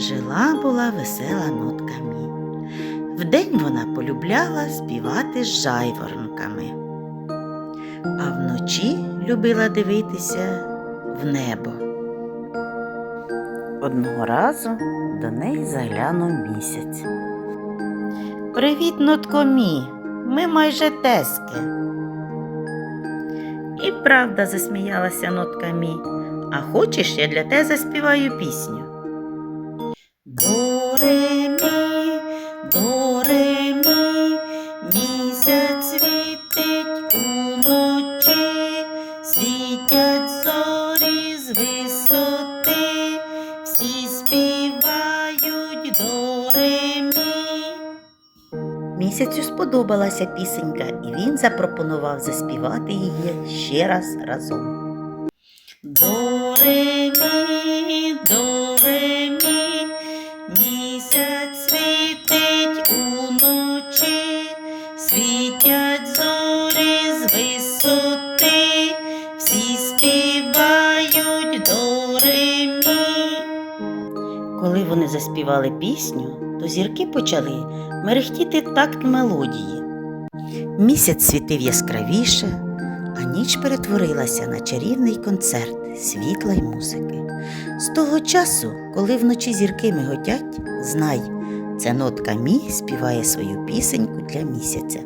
Жила була весела нотка Мі. Вдень вона полюбляла співати з жайворонками, а вночі любила дивитися в небо. Одного разу до неї заглянув місяць. Привіт, нотко Мі, ми майже тески. І правда засміялася нотка Мі. А хочеш, я для тебе заспіваю пісню. До мі, до ре мі, місяць світить уночі, світять зорі з висоти, всі співають до. Місяцю сподобалася пісенька, і він запропонував заспівати її ще раз разом. Коли вони заспівали пісню, то зірки почали мерехтіти такт мелодії. Місяць світив яскравіше, а ніч перетворилася на чарівний концерт світла й музики. З того часу, коли вночі зірки миготять, знай, це нотка мі співає свою пісеньку для місяця.